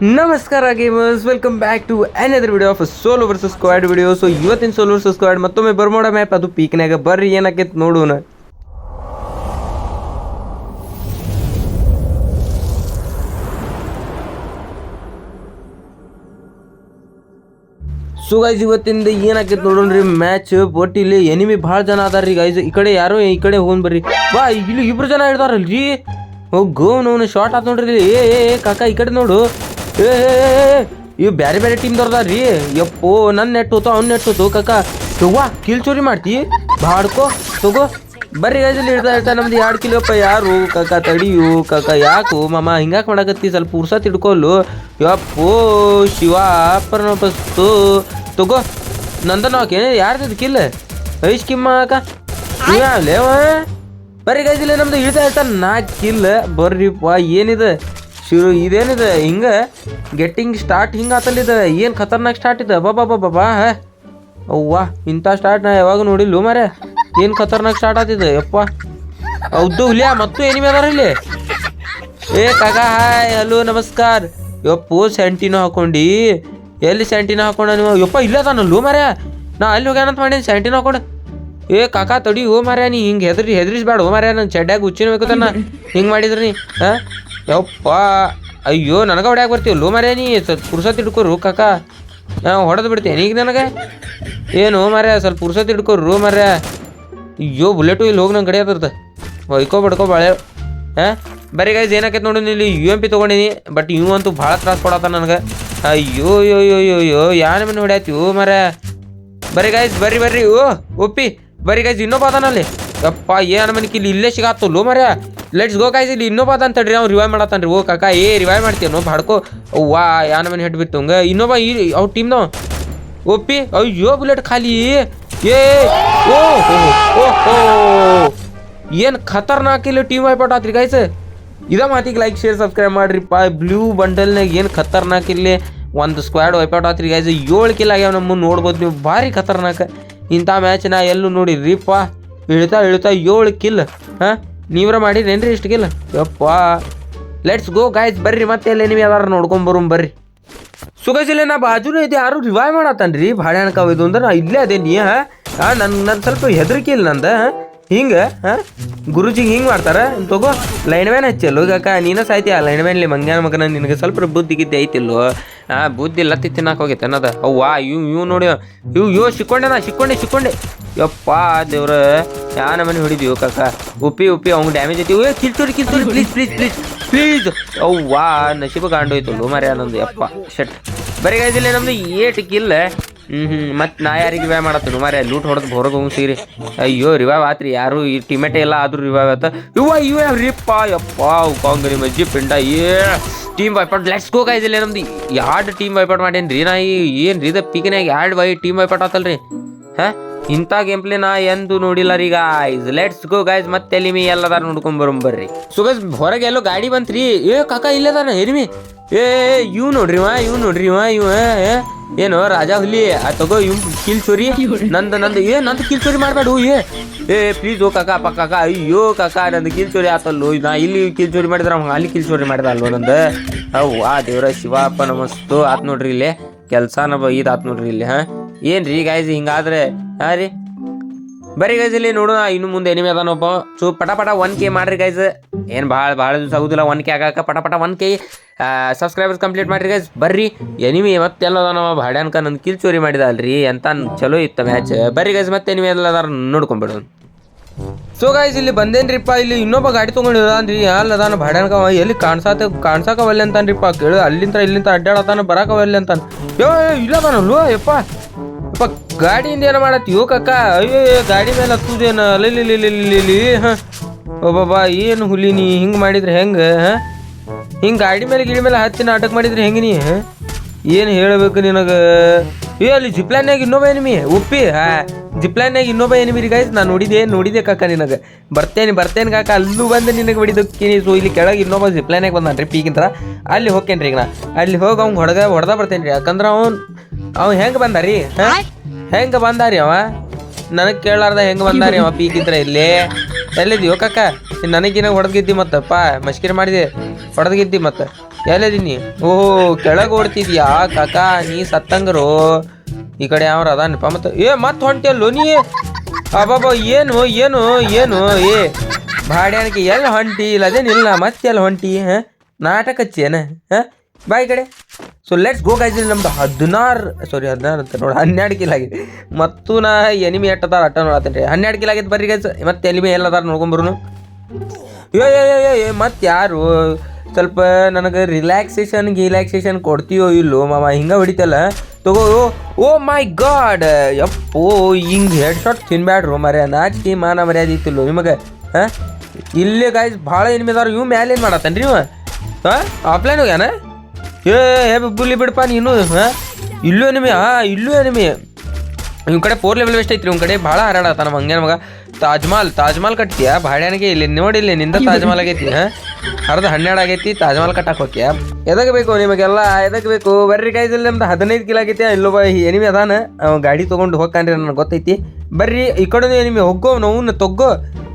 ನಮಸ್ಕಾರ gamers welcome back to another video of solo versus squad video so ಇವತ್ತಿನ solo versus squad ಮತ್ತೊಮ್ಮೆ Bermuda map ಅದು ಪೀಕ್ನಾಗ ಬರ್ರಿ ಏನಾಕೈತೆ ನೋಡೋಣ. ಸೊ ಗೈಸ್ ಇವತ್ತಿಂದ ಏನಾಕೈತೆ ನೋಡೋಣ್ರಿ ಮ್ಯಾಚ್ ಬಟ್ ಇಲ್ಲಿ ಎನಿಮಿ ಭಾಳ ಜನ ಅದಾರ್ರಿ ಗೈಸ್ ಈ ಕಡೆ ಯಾರೋ ಈ ಕಡೆ ಹೋಗ್ ಬರ್ರಿ. ಬಾ ಇಲ್ಲಿ ಇಬ್ರು ಜನ ಹಿಡ್ದಾರಲ್ರಿ ಓ ಗೋ ನೋನು ಶಾರ್ಟ್ ಆತ್ ನೋಡ್ರಿ ಇಲ್ಲಿ. ಏ ಏ, ಏ ಕಾಕ ಈ ಕಡೆ ನೋಡು. ಏ ಇವು ಬೇರೆ ಟೀಮ್ ರೀ ಯಪ್ಪೋ ನನ್ನ ನೆಟ್ ಹೋತು ಅವ್ನ ನೆಟ್ ಹೋತು ಕಾಕ. ತಗೋ ಕಿಲ್ ಚೋರಿ ಮಾಡ್ತಿ. ಬಾಡ್ಕೋ, ತಗೋ. ಬರ್ರಿ ಗೈಸ್ ಇಲ್ಲಿ ಹಿಡ್ತಾ ಇರ್ತಾ ನಮ್ದು ಎರಡು ಕಿಲೋಪ್ಪ ಯಾರು? ಕಕ್ಕ ತಡಿಯು ಕಕ್ಕ ಯಾಕು? ಮಾಮ ಹಿಂಗಾಕ್ ಮಾಡಕತ್ತಿ? ಸ್ವಲ್ಪ ಪುರ್ಸ ತಿಡ್ಕೊಲ್ಲು ಯಪ್ಪೋ, ಶಿವ ಪರನಪಸ್ತು ತಗೋ ನಂದನೋಕೆ ಯಾರ್ದು ಕಿಲ್ ಐಶ್ ಕಿಮ್ಮ ಅಕ್ಕ ಲೇವ ಬರ್ರಿ ಗೈಸ್ ಇಲ್ಲಿ ನಮ್ದು ಇಳ್ತಾ ಇರ್ತಾ ನಾಲ್ಕು ಕಿಲ್ ಬರ್ರಿಪ್ಪ, ಏನಿದೆ? ಶುರು, ಇದೇನಿದೆ? ಹಿಂಗ ಗೆಟ್ಟಿಂಗ್ ಸ್ಟಾರ್ಟ್ ಹಿಂಗೆ ಆತಲ್ಲಿದೆ. ಏನು ಖತರ್ನಾಕ್ ಸ್ಟಾರ್ಟ್ ಇದೆ? ಬಾಬಾ ಬಾ ಬಾ ಅವ್ವಾ, ಇಂಥ ಸ್ಟಾರ್ಟ್ ನಾ ಯಾವಾಗ ನೋಡಿಲ್ಲ ಮಾರೆ ಏನು ಖತರ್ನಾಕ್ ಸ್ಟಾರ್ಟ್ ಆತಿದೆ? ಯಪ್ಪ. ಹೌದು, ಹುಲಿಯ, ಮತ್ತು ಏನಿಮೆ ಅದಾರ ಇಲ್ಲಿ? ಏ, ಕಾಕ, ಹಾಯ್, ಹಲೋ, ನಮಸ್ಕಾರ. ಯಪ್ಪು ಸ್ಯಾಂಟಿನೋ ಹಾಕೊಂಡಿ. ಎಲ್ಲಿ ಸ್ಯಾಂಟಿನೋ ಹಾಕೊಂಡ ನೀವು? ಯಪ್ಪ, ಇಲ್ಲ ಲೂ ಮಾರ್ಯ ನಾ ಅಲ್ಲಿ ಹೋಗ್ಯಾನಂತ ಮಾಡೀನಿ ಸ್ಯಾಂಟಿನೋ ಹಾಕೊಂಡು. ಏ, ಕಾಕ, ತಡಿ ಹೋ ಮಾರ್ಯ ನೀ ಹಿಂಗೆ ಹೆದ್ರಿ, ಹೆದ್ರಿಸ್ಬೇಡ, ಓ ಮಾರ್ಯ ನನ್ನ ಚಡ್ಡ್ಯಾಗ ಹುಚ್ಚಿನ ಬೇಕು ತನ್ನ ಹಿಂಗೆ ಮಾಡಿದ್ರಿ ನೀ, ಹಾಂ? ಯಪ್ಪ, ಅಯ್ಯೋ, ನನಗೆ ಹೊಡ್ಯಾಕೆ ಬರ್ತೀವಿ ಲೋ ಮರೇ ನೀ ಪುರ್ಸತ್ ಹಿಡ್ಕೋರು, ಕಾಕ. ನಾವು ಹೊಡೆದು ಬಿಡ್ತೀನಿ, ಈಗ ನನಗೆ? ಏನು ಮಾರ್ಯ ಸ್ವಲ್ಪ ಪುರ್ಸತ್ ರೂ ಮಾರ್ಯ ಅಯ್ಯೋ, ಬುಲೆಟು ಇಲ್ಲಿ ಹೋಗಿ ನಂಗೆ ಕಡೆ ಅದ ಹೊಯ್ಕೋ, ಬಡ್ಕೋ, ಬಾಳೆ. ಹಾಂ? ಬರೀ ಗೈಸ್ ಏನಾಕೈತೆ ನೋಡಿ ಇಲ್ಲಿ ಯು ಎಂ ಪಿ ತೊಗೊಂಡಿನಿ ಬಟ್ ಇವು ಅಂತೂ ಭಾಳ ತ್ರಾಸ ಕೊಡತ್ತ ನನಗೆ. ಅಯ್ಯೋ ಯೋ ಯೋ ಯೋ ಯೋ ಯಾನ ಮನೆ ಹೊಡ್ಯಾತಿ ಓ ಮರ ಬರೀ ಗೈಸ್ ಬರ್ರಿ ಬರ್ರಿ ಓ, ಒಪ್ಪಿ. ಬರೀ ಗೈಸ್ ಇನ್ನೊಬ್ಬ ಅದಾನಲ್ಲಿ ಯಪ್ಪ ಏನ ಮನೆ ಇಲ್ಲಿ ಇಲ್ಲೇ ಸಿಗಾತು ಲೋ ಮರ ಲೆಟ್ಸ್ ಗೋ ಗೈಸ್ ಇಲ್ಲಿ ಇನ್ನೊಬ್ಬ ಅದಾನ ತಡ್ರಿ, ಅವ್ನು ರಿವೈವ್ ಮಾಡತ್ತಾನ್ರಿ. ಓ ಕಾಕ, ಏ ರಿವೈವ್ ಮಾಡ್ತೀನೋ ಬಾಡ್ಕೋ. ವಾ ಯಾನ ಮನೆ ಹೆಡ್ ಬಿತ್ತು ಹಂಗ? ಇನ್ನೊಬ್ಬ ಈ, ಅವ್ರ ಟೀಮ್ನವ ಒಪ್ಪಿ? ಅಯ್ಯೋ, ಬುಲೆಟ್ ಖಾಲಿ. ಏ, ಓ ಹೋ ಓ ಹೋ ಏನು ಖತರ್ನಾಕ್ ಇಲ್ಲಿ ಟೀಮ್ ವೈಪೌಟ್ ಆತ್ರಿ ಗೈಸ್ ಇದ ಮಾತಿಗೆ ಲೈಕ್ ಶೇರ್ ಸಬ್ಸ್ಕ್ರೈಬ್ ಮಾಡ್ರಿಪ್ಪ. ಬ್ಲೂ ಬಂಡಲ್ನಾಗ ಏನು ಖತರ್ನಾಕ್ ಇಲ್ಲಿ ಒಂದು ಸ್ಕ್ವಾಡ್ ವೈಪೌಟ್ ಆತ್ರಿ ಗೈಸ್ ಏಳು ಕಿಲ್ ಆಗ್ಯಾವ ನಮ್ಮ ನೋಡ್ಬೋದು ನೀವು. ಭಾರಿ ಖತರ್ನಾಕ್. ಇಂಥ ಮ್ಯಾಚ್ ನಾ ಎಲ್ಲೂ ನೋಡಿರಿಪ್ಪ ಇಳ್ತಾ ಇಳಿತಾ ಏಳು ಕಿಲ್ ಹಾಂ? ನೀವ್ರ ಮಾಡಿರೇನ್ರಿ ಇಷ್ಟು ಕಿಲ್ ಯಪ್ಪ. ಲೆಟ್ಸ್ ಗೋ ಗಾಯ್ಸ್ ಬರ್ರಿ ಮತ್ತೆ ಎಲ್ಲಿ ನೀವು ಯಾರು ನೋಡ್ಕೊಂಬರು ಬರ್ರಿ. ಸುಗಜಿಲ್ಲ ನಾ ಬಾಜುನೇ ಇದೆ ಯಾರು ರಿವೈವ್ ಮಾಡತ್ತನ್ರಿ? ಭಾಳ ಅನ್ಕಾವ ಇದು ಅಂದ್ರೆ ಇಲ್ಲೇ ಅದೇ ನೀ ಹಾ ನನ್ ನನ್ ಸ್ವಲ್ಪ ಹೆದರಿಕೆ ಇಲ್ಲ ನಂದ ಹಿಂಗೆ ಗುರುಜಿಗೆ ಹಿಂಗೆ ಮಾಡ್ತಾರ? ತಗೋ ಲೈನ್ ಮ್ಯಾನ್ ಹಚ್ಚಲ್ಲೋ ಕಾಕ, ನೀನ ಸಾಯ್ತಿ ಆ ಲೈನ್ ಮ್ಯಾನ್ಲಿ ಮಂಗ್ಯಾನ ಮಗನ, ನಿನಗೆ ಸ್ವಲ್ಪ ಬುದ್ಧಿ ಗಿದ್ದೆ ಐತಿಲ್ಲೋ? ಆ, ಬುದ್ಧಿ ಲತ್ತಿ ತಿನ್ನಕ್ಕೆ ಹೋಗೈತೆ ಅನ್ನದ. ಅವ್ವಾ, ಇವ್ ಇವ್ ನೋಡಿ, ಇವ್ ಇವ್ ಸಿಕ್ಕೊಂಡೆ ನಾ ಸಿಕ್ಕೊಂಡೆ ಸಿಕ್ಕೊಂಡೆ ಯಪ್ಪ, ದೇವ್ರ ಯಾ ನಮ್ಮನೆ ಹೊಡಿದೀವಿ ಕಾಕ? ಉಪ್ಪಿ ಉಪ್ಪಿ ಅವ್ನು ಡ್ಯಾಮೇಜ್ ಐತಿ. ಏ ಕಿಲ್ತೋರಿ ಕಿಲ್ತೋರಿ ಪ್ಲೀಸ್ ಪ್ಲೀಸ್ ಪ್ಲೀಸ್ ಪ್ಲೀಸ್ ಅವ್ವಾ ನಶೀಬ ಲೋ ಮರ್ಯ ಯಪ್ಪ ಶಟ್ ಬರೀ ಗಾಯ್ದಿಲ್ಲ ನಮ್ದು ಏಟ್ ಕಿಲ್ಲ ಹ್ಞೂ ಹ್ಞೂ ಮತ್ತೆ ನಾ ಯಾರಿಗೆ ರಿವೈವ್ ಮಾಡತ್ತೀನಿ? ಮಾರ್ಯ ಲೂಟ್ ಹೊಡೆದು ಹೊರಗೆ ಹೋಗಿ ಅಯ್ಯೋ ರಿವೈವ್ ಆತ್ರಿ ಯಾರು? ಈ ಟೀಮೇಟೇ ಎಲ್ಲ ಆದ್ರು ರಿವೈವ್ ಆತ. ಇವ ಇವ ರೀಪ್ಪ ಯಪ್ಪ ಕಾಂಗ್ರಿ ಮಜ್ಜಿ, ಪಿಂಡ. ಏ ಟೀಮ್ ವೈಪಾಟ್ ಲೆಟ್ಸ್ ಗೋ ಕಾಯ್ದಿಲ್ಲ ನಮ್ದು. ಎರಡು ಟೀಮ್ ವೈಪಾಟ್ ಮಾಡೇನ್ರಿ ನಾ ಏನು ರೀ ಪೀಕಿನಾಗ ಎರಡು ವೈ ಟೀಮ್ ವೈಪಾಟ್ ಆತಲ್ರಿ? ಹಾಂ? ಇಂಥ ಗೇಮ್ ಪ್ಲೇ ನಾ ಎಂದು ನೋಡಿಲ್ಲ ರೀ ಗಾಯ್ಸ್ ಲೆಟ್ಸ್ ಗೋ ಗಾಯ್ಸ್ ಮತ್ತೆ ಎಲ್ಲಿಮಿ ಎಲ್ಲದಾರ ನೋಡ್ಕೊಂಡ್ ಬರೋಮ್ ಬರ್ರಿ. ಸೊ ಗಾಯ್ಸ್ ಹೊರಗೆ ಎಲ್ಲೋ ಗಾಡಿ ಬಂತ್ರಿ. ಏ ಕಾಕ ಇಲ್ಲದಾನ ಎನಿಮಿ ಏ ಇವ್ ನೋಡ್ರಿ ವಾ ಇವ್ ನೋಡ್ರಿ ವಾ ಇವ ಏನು ರಾಜಾ ಹುಲಿ, ಆ, ತಗೋ, ಇವ್ ಕಿಲ್ ಚೋರಿ ನಂದು ನಂದು, ಏ, ನಂದು ಕಿಲ್ ಚೋರಿ ಮಾಡಬೇಡು, ಏ. ಏ ಪ್ಲೀಸ್ ಓ, ಕಾಕ, ಅಪ್ಪ, ಕಾಕ, ಅಯ್ಯೋ, ಕಾಕ, ನಂದು ಕಿಲ್ ಚೋರಿ ಆತಲ್ಲೋ. ನಾ ಇಲ್ಲಿ ಕಿಲ್ ಚೋರಿ ಮಾಡಿದ್ರ ಅಲ್ಲಿ ಕಿಲ್ ಚೋರಿ ಮಾಡಿದ ಅಲ್ವ ನಂದು? ಅವ್, ಆ, ದೇವ್ರ ಶಿವಪ್ಪ ನಮಸ್ತು. ಆತ್ ನೋಡ್ರಿ ಇಲ್ಲಿ. ಕೆಲಸನ ಬ, ಇದ್ ಆತ್ ನೋಡ್ರಿ ಇಲ್ಲಿ, ಹಾ. ಏನ್ರಿ ಗಾಯ್ಸ್ ಹಿಂಗಾದ್ರೆ ಹಾ ರೀ. ಬರೀ ಗೈಸ್ ಇಲ್ಲಿ ನೋಡೋಣ, ಇನ್ನು ಮುಂದೆ ಎನಿಮಿ ಅದಾನೊಬ್ಬ ಸೊ ಪಟ ಪಟ ಒನ್ ಕೆ ಮಾಡ್ರಿ ಗೈಸ್ ಏನು ಭಾಳ ಭಾಳ ದಿವಸ ಆಗುದಿಲ್ಲ ಒನ್ ಕೆ ಆಗಾಕ ಪಟ ಪಟ ಒನ್ ಕೆ ಸಬ್ಸ್ಕ್ರೈಬರ್ಸ್ ಕಂಪ್ಲೀಟ್ ಮಾಡ್ರಿ ಗೈಸ್ ಬರ್ರಿ ಎನಿಮಿ ಮತ್ತೆಲ್ಲ ಅದಾನವ ಭಾಡ್ಯಾನ್ಕ ನನ್ನ ಕಿಲ್ ಚೋರಿ ಮಾಡಿದ ಅಲ್ರಿ ಅಂತ ಚಲೋ ಇತ್ತು ಮ್ಯಾಚ್ ಬರ್ರಿ ಗೈಸ್ ಮತ್ತೆ ಎನಿಮಿ ಎಲ್ಲ ಅದಾರ ನೋಡ್ಕೊಂಬಿಡೋಣ ಸೊ ಗಾಯ್ಸ್ ಇಲ್ಲಿ ಬಂದೇನ್ರಿಪ್ಪ, ಇಲ್ಲಿ ಇನ್ನೊಬ್ಬ ಗಾಡಿ ತೊಗೊಂಡಿದ್ದಾನ್ರಿ ಅಲ್ಲ ಅದಾನ ಭಾಡ್ಯಾನ್ಕ ಎಲ್ಲಿ ಕಾಣ್ಸಾತ ಕಾಣ್ಸಾಕವಲ್ಲಿ ಅಂತಾನ್ರಿಪ್ಪ. ಕೇಳು ಅಲ್ಲಿಂದ ಇಲ್ಲಿಂದ ಅಡ್ಡಾಡತಾನ ಬರಾಕ ಅಂತಾನ. ಯೋ ಇಲ್ಲ ಅದಾನಲ್ವ ಯಪ್ಪ. ಯಪ್ಪ ಗಾಡಿಯಿಂದ ಏನು ಮಾಡತ್ತಿ? ಕಕ್ಕ ಅಯ್ಯೋ ಗಾಡಿ ಮೇಲೆ ಹತ್ತುದೇನ? ಅಲ್ಲಿ ಹಾಂ. ಒಬ್ಬಬ್ಬಾ ಏನು ಹುಲಿ ನೀ? ಹಿಂಗೆ ಮಾಡಿದ್ರೆ ಹೆಂಗೆ ಹಿಂಗೆ ಗಾಡಿ ಮೇಲೆ, ಗಿಡಿ ಮೇಲೆ ಹತ್ತಿ ನಾಟಕ ಮಾಡಿದ್ರೆ ಹೆಂಗೆ ನೀ ಏನು ಹೇಳಬೇಕು ನಿನಗೆ? ಏ, ಅಲ್ಲಿ ಜಿಪ್ಲೈನ್ಯಾಗ ಇನ್ನೊಬ್ಬ ಎನಿಮಿ ಉಪ್ಪಿ ಜಿಪ್ಲೈನ್ಯಾಗ ಇನ್ನೊಬ್ಬ ಎನಿಮಿ ರೀ ಗಾಯ್ಸ್ ನಾನು ನೋಡಿದೆ ನೋಡಿದೆ ಕಾಕ ನಿನಗೆ. ಬರ್ತೇನೆ ಬರ್ತೇನೆ ಕಾಕ, ಅಲ್ಲೂ ಬಂದು ನಿನಗೆ ಬಿಡಿದಕ್ಕಿನಿ ಸೊ ಇಲ್ಲಿ ಕೆಳಗೆ ಇನ್ನೊಬ್ಬ ಜಿಪ್ಲೈನ್ಯಾಗ ಬಂದಾನ ರೀ ಪೀಕಿಂತ ಅಲ್ಲಿ ಹೋಗ್ತೇನೆ ಈಗ ನಾ. ಅಲ್ಲಿ ಹೋಗಿ ಅವ್ನು ಹೊಡೆದ ಹೊಡೆದ ಬರ್ತೇನೆ ರೀ ಯಾಕಂದ್ರೆ ಅವ್ನು ಅವ್ನು ಹೆಂಗ್ ಬಂದಾರಿ? ಹೆಂಗ್ ಬಂದಾರಿ ಅವ? ನನಗ್ ಕೇಳಾರ್ದ ಹೆಂಗ್ ಬಂದಾರಿ ಅವ ಪೀಕಿದ್ರ ಇಲ್ಲಿ? ಎಲ್ಲಿದ್ಯೋ ಕಾಕ? ನನಗಿನ ಹೊಡೆದ್ಗಿದ್ದಿ ಮತ್ತಪ್ಪ ಮಸ್ಕಿರಿ ಮಾಡಿದೆ. ಹೊಡೆದ್ಗಿದ್ದಿ ಮತ್ತೆ. ಎಲ್ಲಿದೀನಿ ಓಹೋ ಕೆಳಗೆ ಓಡ್ತಿದ್ಯಾ ಕಕ್ಕ ನೀ ಸತ್ತಂಗರು. ಈ ಕಡೆ ಯಾವ್ರ ಅದಾನಪ್ಪ ಮತ್ತೆ? ಏ ಮತ್ತೆ ಹೊಂಟಿಯಲ್ಲೋ ನೀ? ಅಬ್ಬಬ್ಬ ಏನು ಏನು ಏನು? ಏ ಬಾಡ್ಯಾನಕ್ಕೆ ಎಲ್ಲಿ ಹೊಂಟಿ ಇಲ್ಲ ಅದೇನಿಲ್ಲ ಮತ್ತೆ ಎಲ್ಲಿ ಹೊಂಟಿ? ಹಾಂ? ನಾಟಕ ಹಚ್ಚೇನ ಹಾಂ? ಬಾಯ್ ಕಡೆ. ಸೊ ಲೆಟ್ಸ್ ಗೋ ಗೈಸ್ ನಮ್ದು ಹದಿನಾರು ಸಾರಿ ಹದಿನಾರು ಅಂತ ನೋಡಿ, ಹನ್ನೆರಡು ಕಿಲ್ ಆಗಿದೆ. ಮತ್ತು ನಾ ಎನಿಮಿ ಎಟ್ಟದಾರ ಅಟ್ಟ ನೋಡತ್ತೇನೆ ರೀ ಹನ್ನೆರಡು ಕಿಲ್ ಆಗೈತೆ ಬರ್ರಿ ಗೈಸ್ ಮತ್ತೆ ಎನಿಮಿ ಎಲ್ಲದಾರ ನೋಡ್ಕೊಂಬರು ಅಯ್ಯೋ ಏ ಏ ಮತ್ತೆ ಯಾರು? ಸ್ವಲ್ಪ ನನಗೆ ರಿಲ್ಯಾಕ್ಸೇಷನ್ ಗಿಲ್ಯಾಕ್ಸೇಷನ್ ಕೊಡ್ತೀಯೋ ಇಲ್ಲೋ, ಮಾಮ, ಹಿಂಗೆ ಹೊಡಿತಲ್ಲ. ತಗೋ, ಓ ಮೈ ಗಾಡ್. ಯಪ್ಪೋ, ಹಿಂಗೆ ಹೆಡ್ ಶಾಟ್ ತಿನ್ಬ್ಯಾಡ್ರು ಮರ್ಯ ನಾಚಿಕೆ ಮಾನ ಮರ್ಯಾದೆ ಇತ್ತಿಲ್ಲೋ ನಿಮಗೆ, ಹಾಂ? ಇಲ್ಲೇ ಗಾಯ್ಸ್ ಭಾಳ ಎನಿಮಿದಾರ ಇವು ಮ್ಯಾಲೇನು ಮಾಡತ್ತೇನ್ರಿ ಇವ? ಹಾಂ? ಆಫ್ಲೈನ್ ಹೋಗ್ಯಾನ? ಏ ಬುಲಿ ಬಿಡಪ್ಪ ನೀನು, ಹಾಂ? ಇಲ್ಲೂ ಎನಿಮಿ ಆ ಇಲ್ಲೂ ಎನಿಮಿ ಇವ್ ಕಡೆ ಫೋರ್ ಲೆವೆಲ್ ವೆಸ್ಟ್ ಐತ್ರಿ ಇವ್ ಕಡೆ ಭಾಳ ಹಾರಾಡತ್ತ ನಮ್ಮ ಹಂಗೇನ ಮಗ. ತಾಜ್ ಮಹಲ್ ತಾಜ್ ಮಹಲ್ ಕಟ್ತೀಯ ಭಾಡ್ಯಾನಿಗೆ ಇಲ್ಲಿ ನೋಡಿ ಇಲ್ಲಿ ನಿಂದ ತಾಜ್ ಮಹಲ್ ಆಗೈತಿ, ಹಾಂ? ಅರ್ಧ ಹನ್ನೆರಡು ಆಗೈತಿ ತಾಜ್ ಮಹಲ್ ಕಟ್ಟಕ್ಕೆ ಹೋಗ್ಯ? ಎದಕ್ಕೆ ಬೇಕು ನಿಮಗೆಲ್ಲ ಎದಕ್ಕೆ ಬೇಕು ಬರ್ರಿ ಕಾಯ್ದಲ್ಲಿ ನಮ್ದು ಹದಿನೈದು ಕಿಲೋ ಆಗೈತಿ, ಇಲ್ಲೊಬ್ಬ ಎನಿಮಿ ಅದಾನ ಗಾಡಿ ತೊಗೊಂಡು ಹೋಗ್ತಾನ್ರಿ ನನಗೆ ಗೊತ್ತೈತಿ. ಬರ್ರಿ, ಈ ಕಡೆ ಎನಿಮಿ ಹೋಗೋ ನೋವು ತೊಗ್ಗೋ.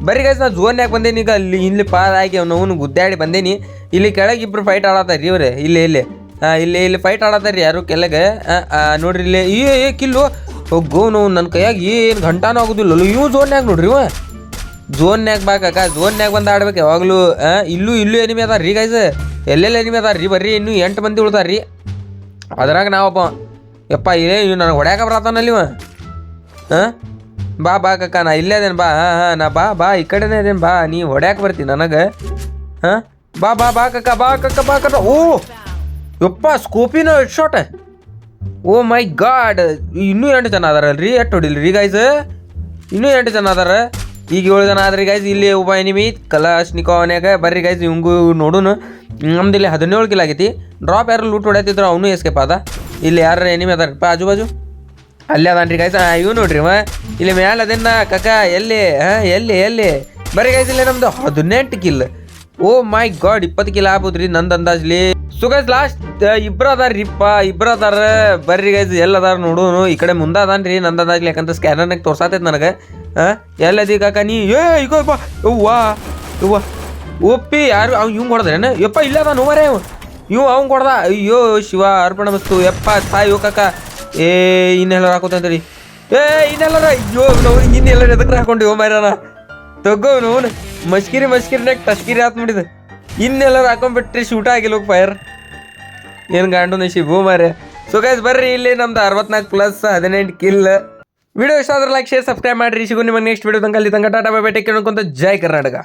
ಬರ್ರಿ ಗೈಸ್ ನಾ ಜೋನ್ಯಾಗ ಬಂದೇನಿ ಈಗ, ಅಲ್ಲಿ, ಇಲ್ಲಿ ಪಾದ ಆಗಿ ನೋವು ಗುದ್ದಾಡಿ ಬಂದೇನಿ. ಇಲ್ಲಿ ಕೆಳಗೆ ಇಬ್ಬರು ಫೈಟ್ ಆಡತ್ತಾರ್ರಿ ಇವ್ರೆ, ಇಲ್ಲಿ ಇಲ್ಲಿ. ಇಲ್ಲಿ ಇಲ್ಲಿ ಫೈಟ್ ಆಡತ್ತಾರ್ರಿ ಯಾರು ಕೆಳಗೆ? ನೋಡ್ರಿ ಇಲ್ಲಿ, ಏ ಏ, ಕಿಲ್ಲು. ನೋವು ನನ್ನ ಕೈಯಾಗ ಏನು ಘಂಟಾನು ಆಗೋದಿಲ್ಲ ಇವು ಜೋನ್ಯಾಗ ನೋಡ್ರಿ ಇವ. ಝೋನ್ಯಾಗ ಬಾ ಕಾಕ ಝೋನ್ಯಾಗ ಬಂದು ಆಡ್ಬೇಕು ಯಾವಾಗಲೂ. ಇಲ್ಲೂ ಇಲ್ಲೂ ಎನಿಮಿ ಅದಾರ ರೀ ಗೈಸ್ ಎಲ್ಲೆಲ್ಲ ಎನಿಮಿ ಅದಾರ ರೀ ಬರ್ರಿ, ಇನ್ನೂ ಎಂಟು ಮಂದಿ ಉಳ್ದಾರ ರೀ. ಅದ್ರಾಗ ನಾವಪ್ಪ ಯಪ್ಪ, ಇಲ್ಲೇ ಇವ್ ನನಗೆ ಹೊಡ್ಯಾಕ ಬರತ್ತಾನಲ್ಲಿ ಇವ. ಹಾಂ ಬಾ ಬಾ ಕಾಕ, ನಾ ಇಲ್ಲೇ ಅದೇನು, ಬಾ, ಹಾಂ ಹಾಂ, ನಾ ಬಾ ಬಾ, ಈ ಕಡೆನೇ ಅದೇನು, ಬಾ, ನೀ ಹೊಡ್ಯಾಕೆ ಬರ್ತೀನಿ ನನಗೆ. ಹಾಂ ಬಾ ಬಾ ಬಾ ಕಾಕ ಬಾ ಕಾಕ ಬಾ, ಕಾಕ. ಓ! ಯಪ್ಪ ಸ್ಕೋಪಿನ ಶಾಟ್ ಓ ಮೈ ಗಾಡ್ ಇನ್ನೂ ಎಂಟು ಜನ ಅದಾರಲ್ರಿ ಎಷ್ಟು ಹೊಡಿಲ್ರಿ ಗೈಸ್ ಇನ್ನೂ ಎಂಟು ಜನ ಅದಾರ. ಈಗ ಏಳು ಜನ ಆದ್ರಿ ಗೈಸ್ ಇಲ್ಲಿ ಒಬ್ಬ ಎನಿಮಿ ಕಲಾಶ್ನಿಕೋನ್ಯಾಗ ಬರ್ರಿ ಗೈಸ್ ಇವಂಗೂ ನೋಡುನು. ನಮ್ದು ಇಲ್ಲಿ ಹದಿನೇಳು ಕಿಲ್ ಆಗೈತಿ. ಡ್ರಾಪ್ ಯಾರು ಲೂಟ್ ಹೊಡ್ಯತಿದ್ರು, ಅವನು ಎಸ್ಕೇಪ್ ಅದ ಇಲ್ಲಿ ಯಾರು ಎನಿಮಿ ಅದಾರಪ್ಪ ಆಜು ಬಾಜು ಅಲ್ಲೇ ಅದಾನ್ರಿ ಗೈಸ್ ಇವು ನೋಡ್ರಿ ಅವ ಇಲ್ಲಿ ಮ್ಯಾಲ ಅದನ್ನ ಕಕ್ಕ ಎಲ್ಲಿ, ಹಾಂ, ಎಲ್ಲಿ ಎಲ್ಲಿ? ಬರ್ರಿ ಗೈಸ್ ಇಲ್ಲಿ ನಮ್ದು ಹದಿನೆಂಟು ಕಿಲ್ ಓ ಮೈ ಗಾಡ್, ಇಪ್ಪತ್ತು ಕಿಲೋ ಆಗ್ಬೋದ್ರಿ ನಂದು ಅಂದಾಜ್ಲಿ. ಸುಗಜ್ ಲಾಸ್ಟ್ ಇಬ್ರು ಅದಾರ್ರಿಪ್ಪ ಇಬ್ರು ಅದಾರ ಬರ್ರಿ ಗೈಸ್ ಎಲ್ಲ ಅದಾರ ನೋಡೋನು, ಈ ಕಡೆ ಮುಂದೆ ಅದಾನ್ರಿ ನಂದು ಅಂದಾಜ್ಲಿ ಯಾಕಂತ ಸ್ಕ್ಯಾನರ್ನಾಗ ತೋರ್ಸಾತೈತೆ ನನಗೆ. ಹಾಂ ಎಲ್ಲದಿ ಕಾಕ, ನೀ, ಏ ಈಗ ಅವ್ವಾ ಅವ್ವ ಒಪ್ಪಿ, ಯಾರು ಅವ್ನು ಇವಂಗೆ ಹೊಡೆದ್ರೇನ ಯಪ್ಪ, ಇಲ್ಲ ಅದ ನೋವರೇ ಇವ್ ಇವ್ ಅವ್ನು ಕೊಡ್ದ. ಅಯ್ಯೋ, ಶಿವ, ಅರ್ಪಣ ಮಸ್ತು. ಯಪ್ಪ, ಸಾಯೋ ಕಾಕ. ಏ ಇನ್ನೆಲ್ಲ ಹಾಕೋತಂತ್ರಿ. ಏ, ಇನ್ನೆಲ್ಲರ, ಅಯ್ಯೋ, ನಾವು ಇನ್ನೆಲ್ಲ ಎದಕ್ಕೆ ಹಾಕೊಂಡಿವ ಮಾರ್ಯಾನ ತಗೋ ನೋನು ಮಸ್ಕಿರಿ ಮಸ್ಕಿರಿನಾಗ ಟಸ್ಕಿರಿ ಆತ್ ಮಾಡಿದ ಇನ್ನೆಲ್ಲರೂ ಹಾಕೊಂಡ್ಬಿಟ್ರಿ ಶೂಟ ಆಗಿಲ್ಲ ಫೈರ್ ಏನು ಗಾಂಡು ನಿಶಿ, ಭೂ ಮಾರ್ಯ ಸೊ ಗೈಸ್ ಬರ್ರಿ ಇಲ್ಲಿ ನಮ್ದು ಅರವತ್ನಾಲ್ಕು ಪ್ಲಸ್ ಹದಿನೆಂಟು ಕಿಲ್ ವಿಡಿಯೋ ಇಷ್ಟ ಆದ್ರೆ ಲೈಕ್ ಶೇರ್ ಸಬ್ಸ್ಕ್ರೈಬ್ ಮಾಡಿರಿ. ಸಿಗು ನಿಮಗೆ ನೆಕ್ಸ್ಟ್ ವಿಡಿಯೋ ತಂಗ ಅಲ್ಲಿ ತಂಗ ಟಾಟಾ ಬೈ ಟೇಕ್ ಕೇಳ್ಕೊಂತ ಜೈ ಕರ್ನಾಟಕ.